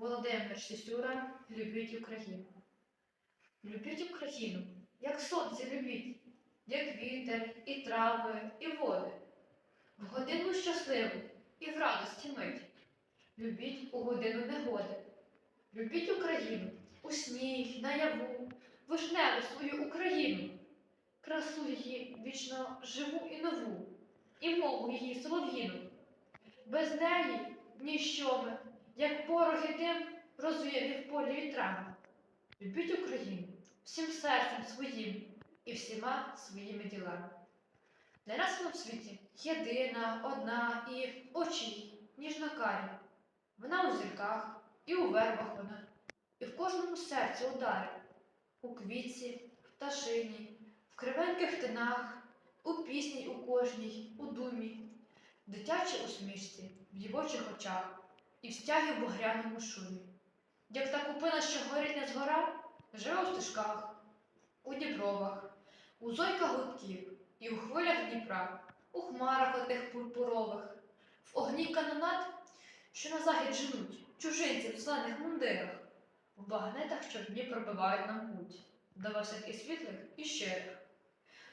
Володимир Сісюра, любіть Україну. Любіть Україну, як сонце любіть, як вітер, і трави, і води. В годину щасливу і в радості мить. Любіть у годину негоди. Любіть Україну у сні, наяву, вишневу свою Україну, красу її вічно живу і нову, і мову її солов'їну. Без неї ніщо ми, як пороги дим, розвіяні в полі вітрами. Любіть Україну всім серцем своїм і всіма своїми ділами. Для нас вона в світі єдина, одна і очі ніжно карі. Вона у зірках і у вербах вона, і в кожному серці удари, у квітці, в пташині, в кривеньких тинах, у пісні у кожній, у думі, дитячій усмішці, в дівочих очах і в стягі в шумі. Як та купина, що горить не згора, живе у стежках, у дібровах, у зойках гудків і у хвилях Дніпра, у хмарах отих пурпурових, в огні канонат, що на захід женуть чужинців в зелених мундирах, в багнетах, що дні пробивають нам путь, до високи світлих і щирих.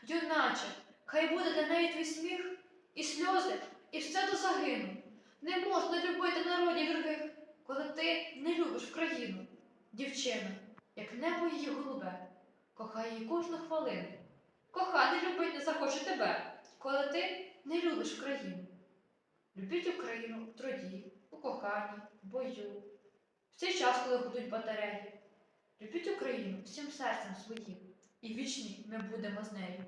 Юначе, хай буде для неї твій сміх, і сльози, і все до загину. Не можна любити народів других, коли ти не любиш Україну. Дівчина, як небо її голубе, кохай її кожну хвилину. Коханий любить не захоче тебе, коли ти не любиш Україну. Любіть Україну в труді, у коханні, в бою. В цей час, коли гудуть батареї. Любіть Україну всім серцем своїм, і вічні ми будемо з нею.